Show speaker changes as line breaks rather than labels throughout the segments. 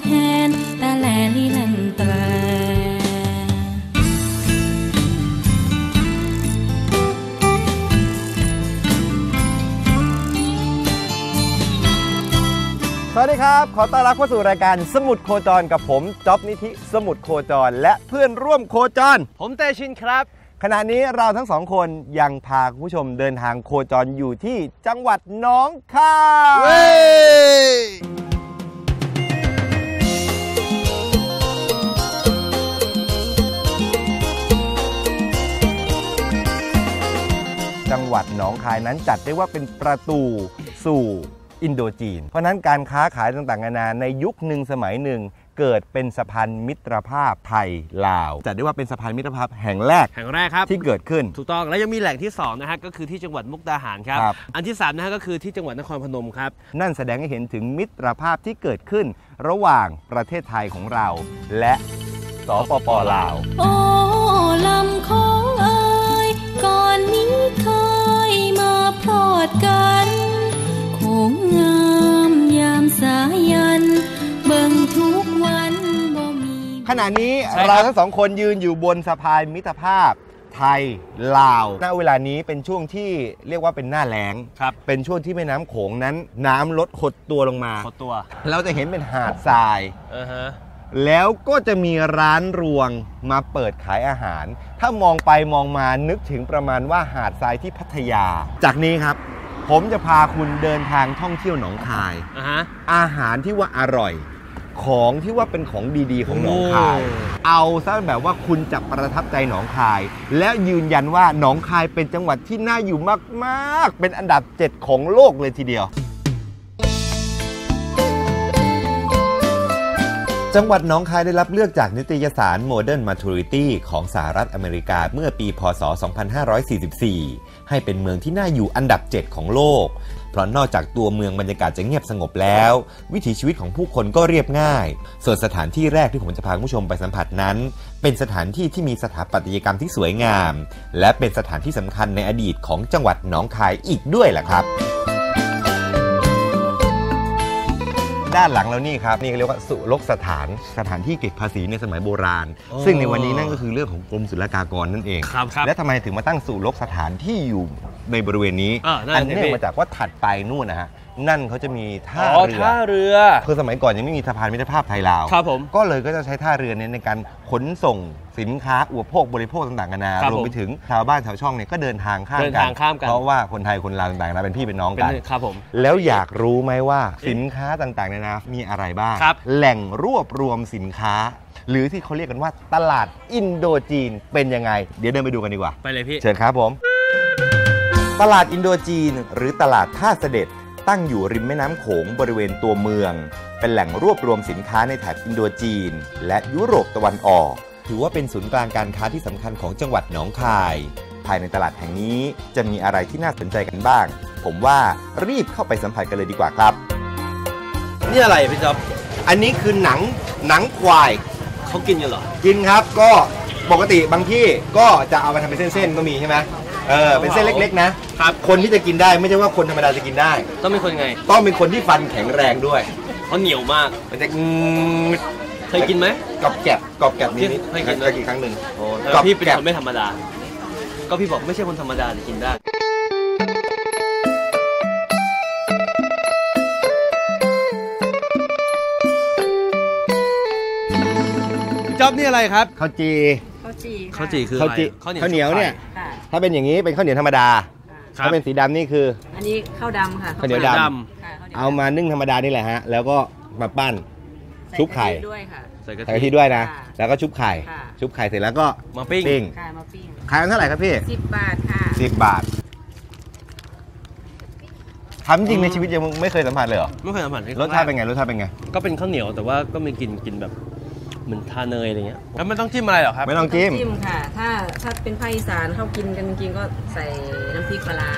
แคนตาแลลีแล่นแตร
สวัสดีครับ ขอต้อนรับเข้าสู่รายการสมุดโคจรกับผมจ๊อบนิธิสมุดโคจร และเพื่อนร่วมโคจร
ผมเตชินครับ
ขณะนี้เราทั้งสองคนยังพาคุณผู้ชมเดินทางโคจรอยู่ที่จังหวัดหน้องคาย จังหวัดหนองคายนั้นจัดได้ว่าเป็นประตูสู่อินโดจีน เพราะฉะนั้นการค้าขายต่างๆนานาในยุคหนึ่งสมัยหนึ่งเกิดเป็นสะพานมิตรภาพไทยลาวจัดได้ว่าเป็นสะพานมิตรภาพแห่งแรก
แห่งแรกครับ
ที่เกิดขึ้น
ถูกต้องแล้วยังมีแหล่งที่สองนะฮะก็คือที่จังหวัดมุกดาหารครับ
ครับ
อันที่สามนะฮะก็คือที่จังหวัดนครพนมครับ
นั่นแสดงให้เห็นถึงมิตรภาพที่เกิดขึ้น ระหว่างประเทศไทยของเรา และสปปลาว
โอ้ลำโคงเอ่ย ก่อนนี้เคยมาพลอดกันโคงงามยามสายัน เบิ่งทุกวันบ่มี
ขณะนี้
ใช่ครับ
เราทั้งสองคนยืนอยู่บนสะพานมิตรภาพไทยลาวณเวลานี้เป็นช่วงที่เรียกว่าเป็นหน้าแล้ง
ครับ
เป็นช่วงที่แม่น้ำโขงนั้น น้ำลดหดตัวลงมา
ขดตัว
เราจะเห็นเป็นหาดทราย
อ่าฮะ
แล้วก็จะมีร้านรวงมาเปิดขายอาหาร ถ้ามองไปมองมานึกถึงประมาณว่าหาดทรายที่พัทยา จากนี้ครับ ผมจะพาคุณเดินทางท่องเที่ยวหนองคาย
อ่าฮะ
อาหารที่ว่าอร่อย ของที่ว่าเป็นของดีๆ ของหนองคาย
โอ้
เอาซะแบบว่าคุณจะประทับใจหนองคาย และยืนยันว่าหนองคายเป็นจังหวัดที่น่าอยู่มากๆ เป็นอันดับ 7 ของโลกเลยทีเดียว จังหวัดหนองคายได้รับเลือกจากนิตยสาร Modern Maturity ของสหรัฐอเมริกาเมื่อปี พศ 2544 ให้เป็นเมืองที่น่าอยู่อันดับ 7 ของโลก เพราะนอกจากตัวเมืองบรรยากาศจะเงียบสงบแล้ว วิถีชีวิตของผู้คนก็เรียบง่าย ส่วนสถานที่แรกที่ผมจะพาคุณผู้ชมไปสัมผัสนั้น เป็นสถานที่ที่มีสถาปัตยกรรมที่สวยงาม และเป็นสถานที่สำคัญในอดีตของจังหวัดหนองคายอีกด้วยแหละครับ ด้านหลังเรานี่ครับนี่เขาเรียกว่าสุรกสถานสถานที่เก็บภาษีในสมัยโบราณ
โอ้
ซึ่งในวันนี้นั่นก็คือเรื่องของกรมศุลกากรนั่นเอง
ครับครับ
และทำไมถึงมาตั้งสุรกสถานที่อยู่ในบริเวณนี้
อ่านั่น
อัน
สิ
เนื่อง
พี่
มาจากว่าถัดไปนู่นนะฮะ นั่นเขาจะมีท่า
อ๋อ
เรือ
ท่าเรือ
คือสมัยก่อนยังไม่มีสะพานมิตรภาพไทยลาว
ครับผม
ก็เลยก็จะใช้ท่าเรือเนี้ในการขนส่งสินค้าอุปโภคบริโภคต่างๆกันานา
ครับ
รวมไป
ผม
ถึงชาวบ้านชาวช่องเนี่ยก็เดินทางข้าม
เดิน
กั
ทางข้ามกัน
เพราะว่าคนไทยคนลาวต่างๆนะเป็นพี่เป็นน้อง
เป็น
กัน
ครับผม
แล้วอยากรู้ไหมว่าสินค้าต่างๆนานามีอะไรบ้าง
ครับ
แหล่งรวบรวมสินค้า หรือที่เขาเรียกกันว่าตลาดอินโดจีนเป็นยังไง เดี๋ยวเดินไปดูกันดีกว่า
ไปเลยพี่
เชิญครับผม ตลาดอินโดจีน หรือตลาดท่าเสด็จ ตั้งอยู่ริมแม่น้ำโขงบริเวณตัวเมือง เป็นแหล่งรวบรวมสินค้าในแถบอินโดจีน และยุโรปตะวันออก ถือว่าเป็นศูนย์กลางการค้าที่สำคัญของจังหวัดหนองคาย ภายในตลาดแห่งนี้จะมีอะไรที่น่าสนใจกันบ้าง ผมว่ารีบเข้าไปสัมผัสกันเลยดีกว่าครับ
นี่อะไรพี่จ๊อบ
อันนี้คือหนังหนังควาย
เขากินกันเหรอ
กินครับก็ปกติบางที่ก็จะเอามาทำเป็นเส้นๆก็มีใช่ไหม เออเป็นเส้นเล็กๆนะครับ คนที่จะกินได้ไม่ใช่ว่าคนธรรมดาจะกินได้
ต้องเป็นคนไง
ต้องเป็นคนที่ฟันแข็งแรงด้วย
เขาเหนียวมาก
มันจะงืด
เคยกินไหม
กรอบแกรบกรอบแกรบนิดนิด
เคยกินไหม
เคยกินครั้งหนึ่ง
โอ้
กรอบ
พี่เป็น
แกรบ
คนไม่ธรรมดา ก็พี่บอกไม่ใช่คนธรรมดาแต่กินได้พี่จ๊อบนี่อะไรครับ
ข้าวจี
ข้าวจี่ค่ะ
ข้าวจี่คือ
ข้าวจี
อะไร
ข้าวเหนียวเนี่ย
ค่ะ
ถ้าเป็นอย่างนี้เป็นข้าวเหนียวธรรมดา
ครับ
ถ้าเป็นสีดำนี่คือ
อันนี้ข้าวดำค่ะ
ข้าวเหนียวด
ด
ค่ะข้าวหนียว
เอามานึ่งธรรมดานี่แหละฮะ แล้วก็มาปั้น
ใส่
ชุบไข่
กะทิด้วยค่ะ
ใส่กะ
ใส่กะทิ
ทิ
ด้วยนะ
ค่ะ
แล้วก็ชุบไข่
ค่ะ
ชุบไข่เสร็จแล้วก็
มาปิ้ง
ปิ้ง
ค่ะมาปิ้ง
ขายกันเท่าไหร่ครับพี่
สิบบาทค่ะ
สิบบาททำจริงในชีวิตยังไม่เคยสัมผัสเลยเหรอ
ไม่เคยสัมผัส
รสชาติเป็นไงรสชาติเป็นไง
ก็เป็นข้าวเหนียวแต่ว่าก็มีกลิ่นกลิ่นแบบ เหมือนทาเนยอะไรเงี้ยแล้วไม่ต้องจิ้มอะไรหรอครับ
ไม่ต้องจิ้ม
จิ้มค่ะ ถ้าถ้าเป็นภาคอีสานเขากินกันจริงๆก็ใส่น้ำพริกปลาร้า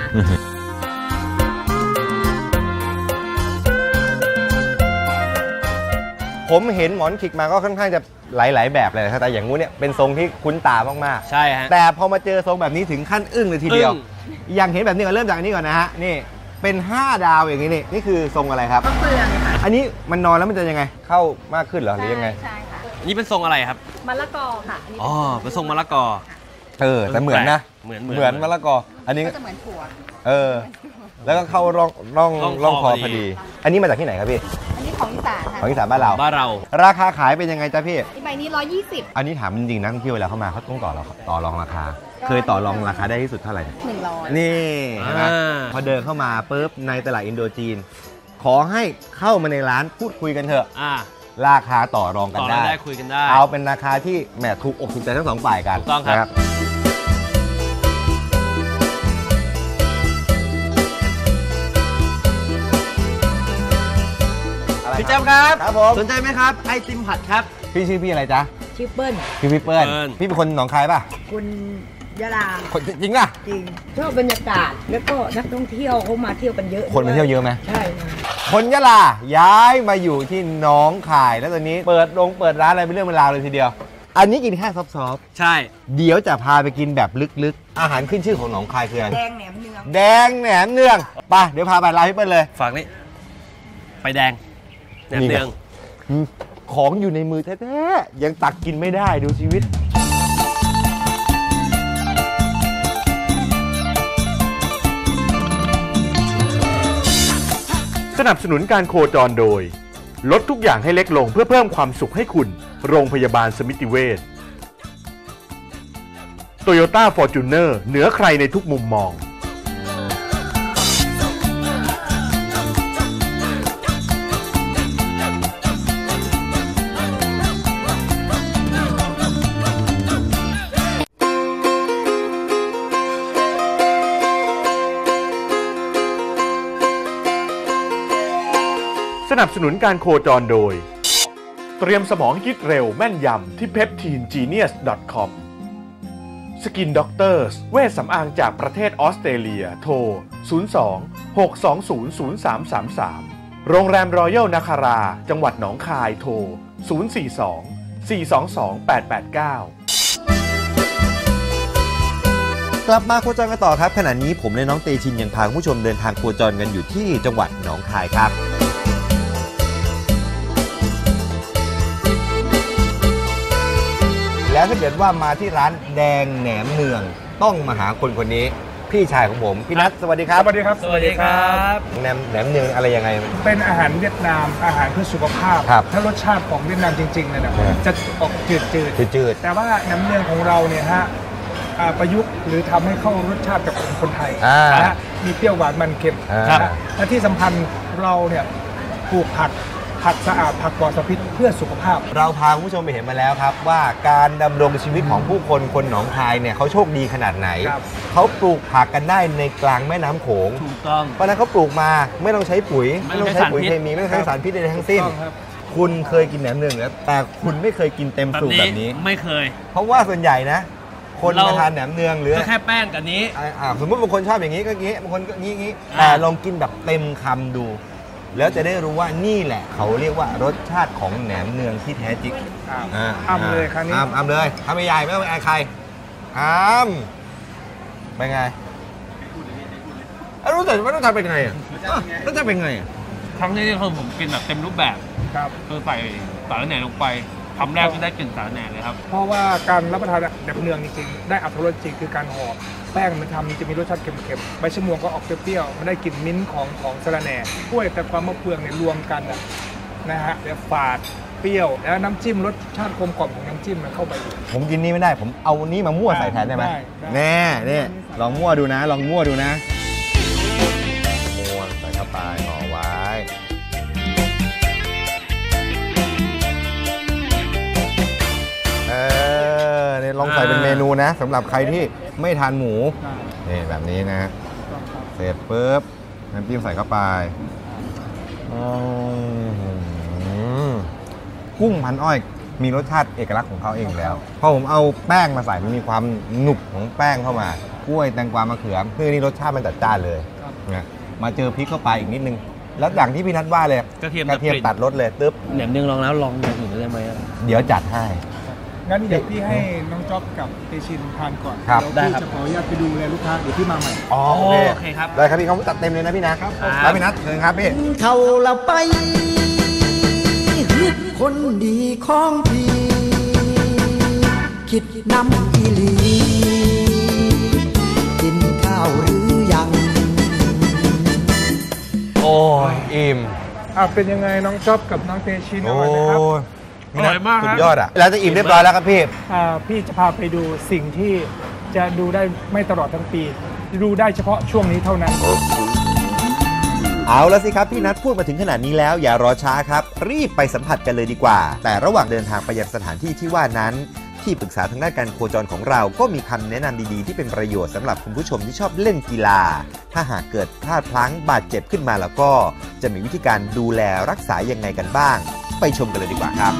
ผมเห็นหมอนขิกมาก็ค่อนข้างจะหลาย ๆ แบบเลยนะครับแต่อย่างงู้นเนี่ยเป็นทรงที่คุ้นตามาก
ใช่ฮะ
ๆแต่พอมาเจอทรงแบบนี้ถึงขั้นอึ้งเลยทีเดียว
อึ้
อย่างเห็นแบบนี้ก่อนเริ่มจากอันนี้ก่อนนะฮะ นี่เป็น 5 ดาวอย่างนี้นี่นี่คือทรงอะไรครับ
ข้าวเปลืองค่ะ
อันนี้มันนอนแล้วมันจะยังไง เข้ามากขึ้นเหรอหรือยังไง
ใช่ค่ะ
อั นนี้เป็นทรงอะไรครับ
มะละกอค่ะอันนี้
อ๋อเป็นทรงมะละกอ
เออแต่เหมือนนะ
เหมือน
เหมือนมะละกอ อันนี้
ก็จะเหมือนถั่ว
เออ แล้วก็เข้าร่องร่อง
ร่องคอ
ร่องคอ
พ
พ
อ
อ
ดี
ดี อันนี้มาจากที่ไหนครับพี่
อันนี้ของอีสานค่ะ
ของอีสานบ้านเรา
บ้านเรา
ราคาขายเป็นยังไงจ๊ะพี่
อีใบนี้120
อันนี้ถามจริงๆนะท่องเที่ยวเวลาเข้ามาเขาต้องต่อรองต่อรองราคา เคยต่อรองราคาได้ที่สุดเท่าไหร่
100
นี่เห็นไหม
อ่า
พอเดินเข้ามาปุ๊บในตลาดอินโดจีน ขอให้เข้ามาในร้านพูดคุยกันเถอะ
อ่า
ราคาต่อรองกัน
ต่อเรา
ได้
ได้คุยกันได้
เอาเป็นราคาที่แหมถูกอกถูกใจทั้งสองฝ่ายกัน
ถูกต้องครับ
นะอะไร
พี่แจ๊บครับ
ครับผม
สนใจไหมครับ ไอติมผัดครับ
พี่ชื่อพี่อะไรจ๊ะ
ชื่อเปิ้ล
พี่พี่เปิ้ล
เปิ้ล
พี่เป็นคนหนองคายป่ะ
คุณ ยะลา
คนจริงป่ะ
จริงชอบบรรยากาศแล้วก็นักท่องเที่ยวเขามาเที่ยวกันเยอะ
คนมาเที่ยวเยอะไหม
ใช่ค่ะ
คนยะลาย้ายมาอยู่ที่หน้องคายแล้วตอนนี้เปิดโรงเปิดร้านอะไรเป็นเรื่องเป็นราวเลยทีเดียว อันนี้กินแค่ซอฟต์
ใช่
ๆเดี๋ยวจะพาไปกินแบบลึกๆ อาหารขึ้นชื่อของหนองคายคืออะไร
แดงแหนมเนือง
แดงแหนมเนืองไปเดี๋ยวพาไปร้านพี่เปิ้ลเลย
ฝากนี่ไปแดงแหนม
นี่ไง
เนือง
ของอยู่ในมือแท้ๆยังตักกินไม่ได้ดูชีวิต
สนับสนุนการโคจรโดย ลดทุกอย่างให้เล็กลงเพื่อเพิ่มความสุขให้คุณ โรงพยาบาลสมิติเวชโตโยต้าฟอร์จูเนอร์เหนือใครในทุกมุมมอง นับสนุนการโคจรโดย เตรียมสมองคิดเร็วแม่นยำที่ peptinegenius.com สกินด็อกเตอร์สเวชสำอางจากประเทศออสเตรเลีย โทร 02 620 0333 โรงแรมรอยัลนาคารา จังหวัดหนองคาย โทร 042 422 889
กลับมาโคจรกันต่อครับขณะนี้ผมและน้องเตชินยังพาคุณผู้ชมเดินทางโคจรกันอยู่ที่จังหวัดหนองคายครับ แล้วถ้าเกิดว่ามาที่ร้านแดงแหนมเนือง ต้องมาหาคนคนนี้ พี่ชายของผม พี่นัทสวัสดีครับ
สวัสดีครับ
สวัสดีครับ
แหนมแหนมเนืองอะไรยังไง
เป็นอาหารเวียดนามอาหารเพื่อสุขภาพ
ครับ
ถ้ารสชาติของเวียดนามจริงๆเลยนะ
ครับ
จะออกจืด
จืด
ๆ แต่ว่าน้ำเนืองของเราเนี่ยฮะอ่าประยุกต์หรือทำให้เข้ารสชาติกับคนคนไทย
อ่าน
นะฮะมีเปรี้ยวหวานมันเค็ม
อ่า
นะฮะและที่สำคัญเราเนี่ยปลูกผัก ผักสะอาดผักปลอดสารพิษเพื่อสุขภาพ
เราพาคุณผู้ชมไปเห็นมาแล้วครับ ว่าการดำรงชีวิตของผู้คนคนหนองคายเนี่ยเขาโชคดีขนาดไหน
ครับ
เขาปลูกผักกันได้ในกลางแม่น้ำโขง
ถูกต้อง
เพราะฉะนั้นเขาปลูกมาไม่ต้องใช้ปุ๋ย
ไม่
ไม่
ต้
ต้
อ
องง
ใช้
ใช้ปุ๋ย
สารพิษ
เคมีไม่ต้องใช้สารพิษใดๆทั้งสิ้น
ถูกต้องครับ
คุณเคยกินแหนมเนืองแล้วแต่คุณไม่เคยกินเต็มสูบแบบนี้
ไม่เคย
เพราะว่าส่วนใหญ่นะ คน
เรา
มาทานแหนมเนืองหรือ
ก็แค่แป้งกับนี้
อ่าอ่าสมมติบางคนชอบอย่างนี้ก็งี้บางคนก็งี้งี้
อ่า
แต่ลองกินแบบเต็มคำดู แล้วจะได้รู้ว่านี่แหละเขาเรียกว่ารสชาติของแหนมเนืองที่แท้จริง
อ่า
อ่า
อ้ำเลยครั้งนี้
อ้ำอ้ำเลยทำใหญ่ๆไม่ต้องไปอายใครอ้ำเป็นไงอะรู้แต่ว่าต้องทำเป็นไงอะอะต้องทำเป็นไงอะ
ครั้งนี้เนี่ยคือผมกินแบบเต็มรูปแบบ
ครับ
คือใส่สารแหน่ลงไป คำแรกก็ได้กลิ่นสารแหน่เลยครับ
เพราะว่าการรับประทานแบบเนืองจริงๆได้อัตรสจริงคือการห่อแป้งมันทำจะมีรสชาติเค็มๆใบชะมวงก็ออกเปรี้ยวๆมันได้กลิ่นมิ้นท์ของของสะระแหน่กล้วยแต่ความมะเฟืองเนี่ยรวมกันอะนะฮะแล้วฝาดเปรี้ยวแล้วน้ำจิ้มรสชาติกลมกล่อมของน้ำจิ้มมันเข้าไปอีก
ผมกินนี่ไม่ได้ ผมเอานี้มามั่วใส่แทนได้ไหม
ได้ได้
แน่เนี่ยลองมั่วดูนะ ลองมั่วดูนะ ใส่เป็นเมนูนะสำหรับใครที่ไม่ทานหมูนี่แบบนี้นะ เสร็จปุ๊บน้ำจิ้มใส่เข้าไปอืมกุ้งพันอ้อยมีรสชาติเอกลักษณ์ของเขาเองแล้ว พอผมเอาแป้งมาใส่มันมีความหนุบของแป้งเข้ามากล้วยแตงกวามะเขือคือนี่รสชาติมันจัดจ้านเลยนะมาเจอพริกเข้าไปอีกนิดนึง แล้วอย่างที่พี่นัทว่าเลย
กระเทียม
กระเทียม
ดับกลิ่น
ตัดรสเลยตึ๊บ
แหนมเนืองลองแล้วลองอย่างอื่นได้ไหมอะ
เดี๋ยวจัดให้
งั้นเดี๋ยวพี่ให้น้องจ๊อบกับเตชินทานก่อน
ครับ
เดี๋ยวพี่จะขออนุญาตไปดูแลลูกค้าเดี๋ยวพี่มาใหม่
อ๋อ
โอ
โอเค
เคครับ
ได้ครับพี่เขาจัดเต็มเลยนะพี่นะครับครับพี่นัทเชิญครับพี่
เขาละไปฮึดคนดีของพี่ คิดนำอีหลี กินข้าวหรือยัง
โอ้ยอิ่ม
อะเป็นยังไงน้องจ๊อบกับน้องเตชินอร่อยไหมครับ
พี่นัท
อร่อยมาก
สุ
ครั
ด
บ
ยอดอะแล้วจะอิ่มเรียบร้อยแล้วครับพี่
อ่าพี่จะพาไปดูสิ่งที่จะดูได้ไม่ตลอดทั้งปี ดูได้เฉพาะช่วงนี้เท่านั้น
เอาละสิครับพี่นัทพูดมาถึงขนาดนี้แล้วอย่ารอช้าครับ รีบไปสัมผัสกันเลยดีกว่า แต่ระหว่างเดินทางไปยังสถานที่ที่ว่านั้น ที่ปรึกษาทางด้านการโคจรของเราก็มีคำแนะนำดีๆ ที่เป็นประโยชน์สำหรับคุณผู้ชมที่ชอบเล่นกีฬา ถ้าหากเกิดพลาดพลั้งบาดเจ็บขึ้นมาแล้วก็ จะมีวิธีการดูแลรักษายังไงกันบ้าง ไปชมกันเลยดีกว่าครับ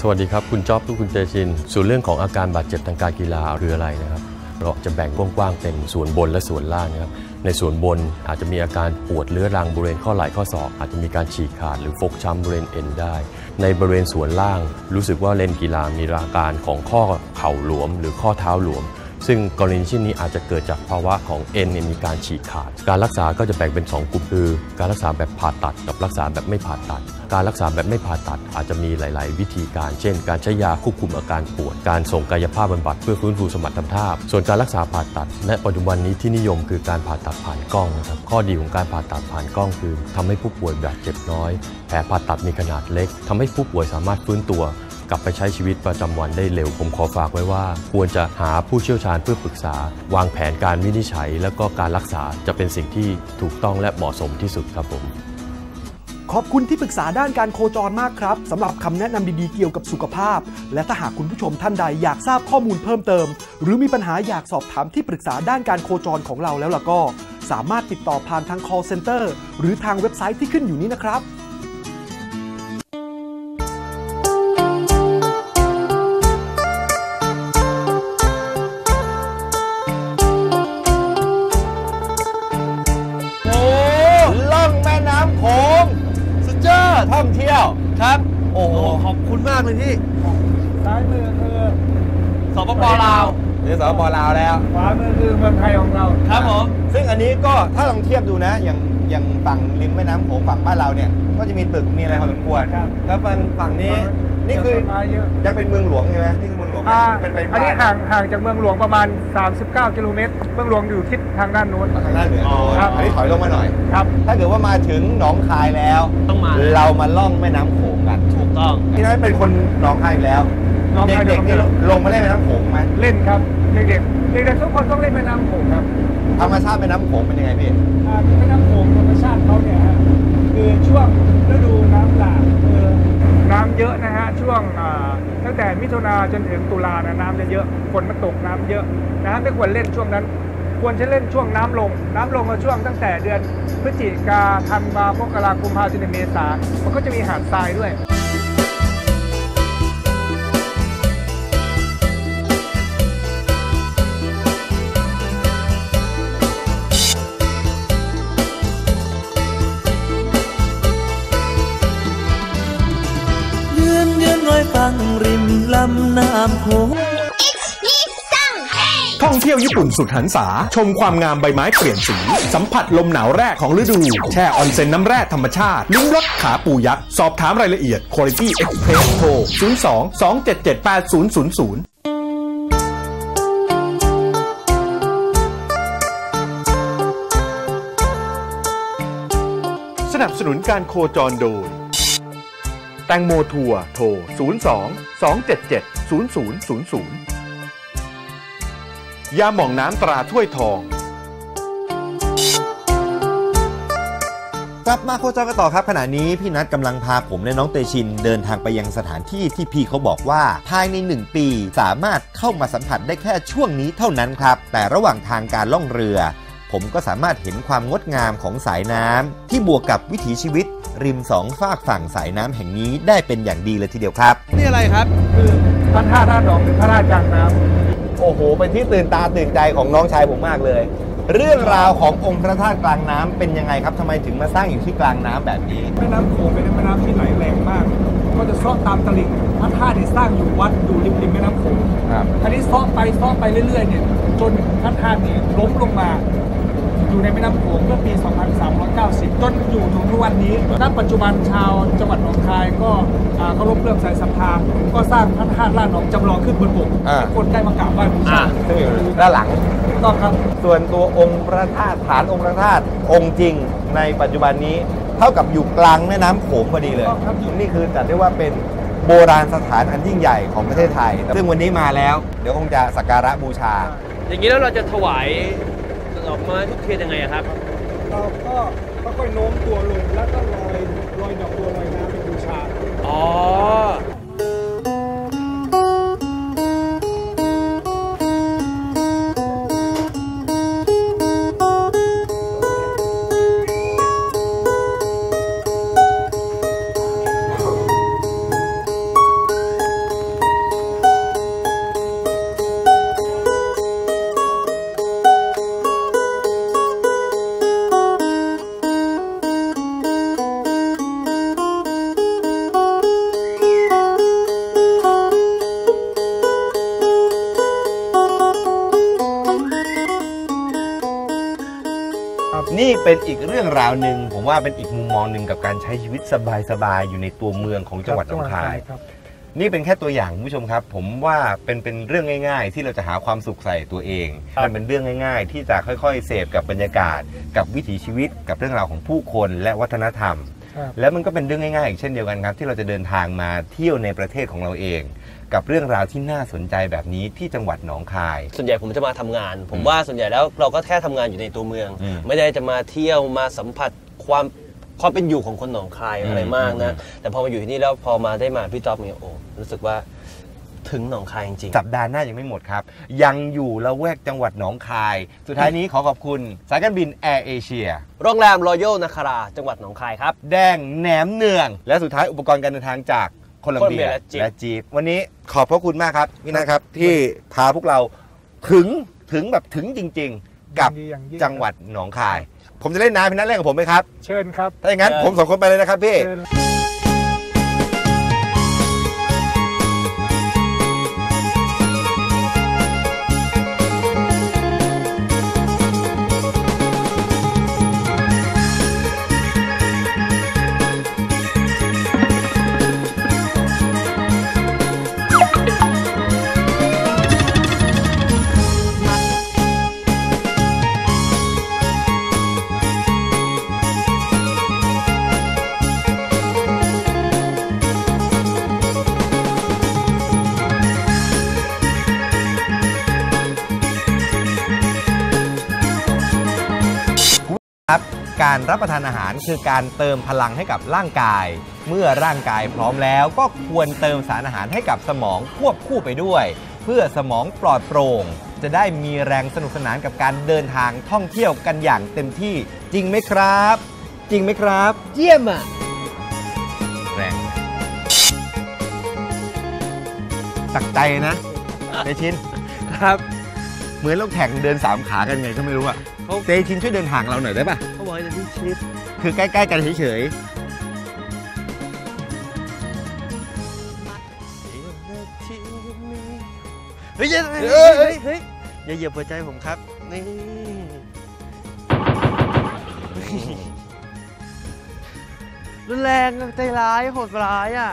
สวัสดีครับ คุณจ๊อบทุกคุณเตชิน ส่วนเรื่องของอาการบาดเจ็บทางการกีฬาคืออะไรนะครับ เราจะแบ่งกว้างๆเป็นส่วนบนและส่วนล่างนะครับในส่วนบนอาจจะมีอาการปวดเรื้อรังบริเวณข้อไหล่ข้อศอกอาจจะมีการฉีกขาดหรือฟกช้ำบริเวณเอ็นได้ ในบริเวณส่วนล่าง รู้สึกว่าเล่นกีฬามีอาการของข้อเข่าหลวม หรือข้อเท้าหลวม ซึ่งกรณีเช่นนี้อาจจะเกิดจากภาวะของเอ็นมีการฉีกขาด การรักษาก็จะแบ่งเป็น 2 กลุ่มคือ การรักษาแบบผ่าตัดกับรักษาแบบไม่ผ่าตัด การรักษาแบบไม่ผ่าตัดอาจจะมีหลาย ๆ วิธีการ เช่น การใช้ยาควบคุมอาการปวด การส่งกายภาพบำบัดเพื่อฟื้นฟูสมรรถภาพ ส่วนการรักษาผ่าตัดณปัจจุบันนี้ที่นิยมคือการผ่าตัดผ่านกล้องนะครับ ข้อดีของการผ่าตัดผ่านกล้องคือทำให้ผู้ป่วยบาดเจ็บน้อย แผลผ่าตัดมีขนาดเล็กทำให้ผู้ป่วยสามารถฟื้นตัว ลับไปใช้ชีวิตประจำวันได้เร็ว ผมขอฝากไว้ว่า ควรจะหาผู้เชี่ยวชาญเพื่อปรึกษา วางแผนการวินิจฉัย แล้วก็การรักษาจะเป็นสิ่งที่ถูกต้องและเหมาะสมที่สุดครับผม
ขอบคุณที่ปรึกษาด้านการโคจรมากครับสำหรับคำแนะนำดีๆเกี่ยวกับสุขภาพ และถ้าหากคุณผู้ชมท่านใดอยากทราบข้อมูลเพิ่มเติม หรือมีปัญหาอยากสอบถามที่ปรึกษาด้านการโคจรของเราแล้วล่ะก็ สามารถติดต่อผ่านทาง call center หรือทางเว็บไซต์ที่ขึ้นอยู่นี้นะครับ
ท่องเที่ยว
ครับ
โอ้โห
ขอบคุณมากเลยพี่
ซ้ายมือคือ
สปปลาว
นี่สปปลาวแล้ว
ขวามือคือเมืองไทยของเรา
ครับผม
ซึ่งอันนี้ก็ถ้าลองเทียบดูนะ อย่างอย่างฝั่งริมแม่น้ำโขงฝั่งบ้านเราเนี่ย ก็จะมีตึกมีอะไรพอสมควร
ครับ
แล้วฝั่งฝั่งนี้นี่คือ
ต้นไม้เยอะ
ยังเป็นเมืองหลวงใช่ไหมนี่คือเมืองห ลวง
อ่า
เป็นไป
อันนี้ห่างห่างจากเมืองหลวงประมาณ 39 กิโลเมตร เมืองหลวงอยู่ทิศทางด้านโน้น
ทางด้านเหนือ
ครับ
อันนี้ถอยลงมาหน่อย
ครับ
ถ้าเกิดว่ามาถึงหนองคายแล้ว
ต้องมา
เรามาล่องแม่น้ำโขงกัน
ถูกต้อง
พี่น้อยเป็นคนหนองคายอยู่แล้ว
หนองคาย
เด็กๆนี่
หนองคาย
ลงมาเล่นแม่น้ำโขงไหม
เล่นครับเด็กๆเด็กๆทุกคนต้องเล่นแม่น้ำโขงครับ
ธรรมชาติแม่น้ำโขงเป็นยังไงพี่
อ่าแม่น้ำโขงธรรมชาติเขาเนี่ยฮะคือช่วงฤดูน้ำหลากคือน้ำเยอะนะฮะช่วงอ่า ตั้งแต่มิถุนาจนถึงตุลานะน้ำจะเยอะฝนมันตกน้ำเยอะนะฮะไม่ควรเล่นช่วงนั้น ควรจะเล่นช่วงน้ำลง น้ำลงก็ช่วงตั้งแต่เดือนพฤศจิกาธันวามกราคมพาจนถึงเมษามันก็จะมีหาดทรายด้วยำ
น้ำโขง
ท่องเที่ยวญี่ปุ่นสุดหันษา ชมความงามใบไม้เปลี่ยนสี สัมผัสลมหนาวแรกของฤดู แช่ออนเซ็นน้ำแร่ธรรมชาติ ลิ้มรสขาปูยักษ์ สอบถามรายละเอียด Quality Express โทร 02 277 8000สนับสนุนการโคจรโดย แตงโมทัวร์โทร 02 277 0000 ยาหม่องน้ำตราถ้วยทอง
กลับมาโคจรกันต่อครับขณะนี้พี่นัทกำลังพาผมและน้องเตชินเดินทางไปยังสถานที่ที่พี่เขาบอกว่า ภายใน 1 ปีสามารถเข้ามาสัมผัสได้แค่ช่วงนี้เท่านั้นครับ แต่ระหว่างทางการล่องเรือผผมก็สามารถเห็นความงดงามของสายน้ำที่บวกกับวิถีชีวิต ริมสองฝากฝั่งสายน้ำแห่งนี้ได้เป็นอย่างดีเลยทีเดียวครับ
นี่อะไรครับ
คือพระธาตุท่าดอกหรือพระธาตุกลางน้ำ
โอ้โห เป็นที่ตื่นตาตื่นใจของน้องชายผมมากเลย เรื่องราวขององค์พระธาตุกลางน้ำเป็นยังไงครับทำไมถึงมาสร้างอยู่ที่กลางน้ำแบบนี้
แม่น้ำโขงเป็นแม่น้ำที่ไหลแรงมาก ก็จะซ้อตามตลิ่งพระธาตุที่สร้างอยู่วัดอยู่ริมริมแม่น้ำโขง
ครับ
อันนี้ซ้อไปซ้อไปเรื่อยๆเนี่ยจนพระธาตุนี่ล้มลงมา อยู่ในแม่น้ำโขงเมื่อปี 2390 จนอยู่ถึงทุกวันนี้ณปัจจุบันชาวจังหวัดหนองคายก็อ่าเคารพเลื่อมใสศรัทธาก็สร้างพระธาตุล่านหนองจำลองขึ้นบนบก
อ่า
ให้คนได้มากราบไหว้บูชา
ซึ่งอยู่ด้านหลัง
ถูกต้องครับ
ส่วนตัวองค์พระธาตุฐานองค์พระธาตุองค์จริงในปัจจุบันนี้เท่ากับอยู่กลางแม่น้ำโขงพอดีเลย
ครับอยู่
นี่คือจัดได้ว่าเป็นโบราณสถานอันยิ่งใหญ่ของประเทศไทย ซึ่งวันนี้มาแล้ว เดี๋ยวคงจะสักการะบูชา
อย่างนี้แล้วเราจะถวาย ดอกไม้ทุกเทียนยังไงอะครับ
เราก็ค่อยๆโน้มตัวลงแล้วก็ลอยลอยดอกบัวลอยน้ำเป็นบูชา
อ๋อ
รื่องราวหนึ่งผมว่าเป็นอีกมุมมองหนึ่งกับการใช้ชีวิตสบายๆอยู่ในตัวเมืองของจังหวัดหนองคาย
ครับ
นี่เป็นแค่ตัวอย่างคุณผู้ชมครับ ผมว่าเป็นเป็นเรื่องง่าย ๆ ที่เราจะหาความสุขใส่ตัวเอง
ครับ
มันเป็นเรื่องง่าย ๆ ที่จะค่อยๆ เสพกับบรรยากาศ กับวิถีชีวิตกับเรื่องราวของผู้คนและวัฒนธรรม
ครับ
แล้วมันก็เป็นเรื่องง่ายๆอีกเช่นเดียวกันครับ ที่เราจะเดินทางมาเที่ยวในประเทศของเราเอง กับเรื่องราวที่น่าสนใจแบบนี้ที่จังหวัดหนองคาย
ส่วนใหญ่ผมจะมาทำงาน ผมว่าส่วนใหญ่แล้วเราก็แค่ทำงานอยู่ในตัวเมือง
อืม
ไม่ได้จะมาเที่ยวมาสัมผัสความความเป็นอยู่ของคนหนองคาย
อืม
อะไรมากนะ
อืม
แต่พอมาอยู่ที่นี่แล้วพอมาได้มาพี่จ๊อบเนี่ยโอ้รู้สึกว่า ถึงหนองคายจริง
สัปดาห์หน้ายังไม่หมดครับ ยังอยู่ละแวกจังหวัดหนองคาย สุดท้ายนี้ขอขอบคุณสายการบินแอร์เอเชีย
ๆโรงแรมรอยัลนาคาราจังหวัดหนองคายครับ
แดงแหนมเนือง และสุดท้ายอุปกรณ์การเดินทางจากโคลัมเบีย
โคลัมเบียและจีป
และจีปวันนี้ขอบพระคุณมากครับพี่นะครับที่พาพวกเราถึงถึงแบบถึงจริง ๆ กับ
ยินดีอย่างยิ่ง
จังหวัดหนองคาย ผมจะเล่นน้ำพี่นัทเล่นกับผมไหมครับ
เชิญครับ
ถ้าอย่างนั้นผมสองคนไปเลยนะครับพี่ การรับประทานอาหารคือการเติมพลังให้กับร่างกาย เมื่อร่างกายพร้อมแล้วก็ควรเติมสารอาหารให้กับสมองควบคู่ไปด้วย เพื่อสมองปลอดโปร่ง จะได้มีแรงสนุกสนานกับการเดินทางท่องเที่ยวกันอย่างเต็มที่จริงไหมครับ จริงไหมครับ
เยี่ยมอะ
แรงตักใจนะเตชิน
ครับ
เหมือนเราแข่งเดินสามขากันไงก็ไม่รู้อะ
เขา
เตชินช่วยเดินห่างเราหน่อยได้ปะ
เขา บอกให้เดินที่ชิด
คือใกล้ๆกันเฉย
เฮ้ยเฮ้ยเฮ้ยเฮ้ยเฮ้ยอย่าเหยียบหัวใจผมครับ นี่รุนแรงใจร้ายโหดร้ายอะ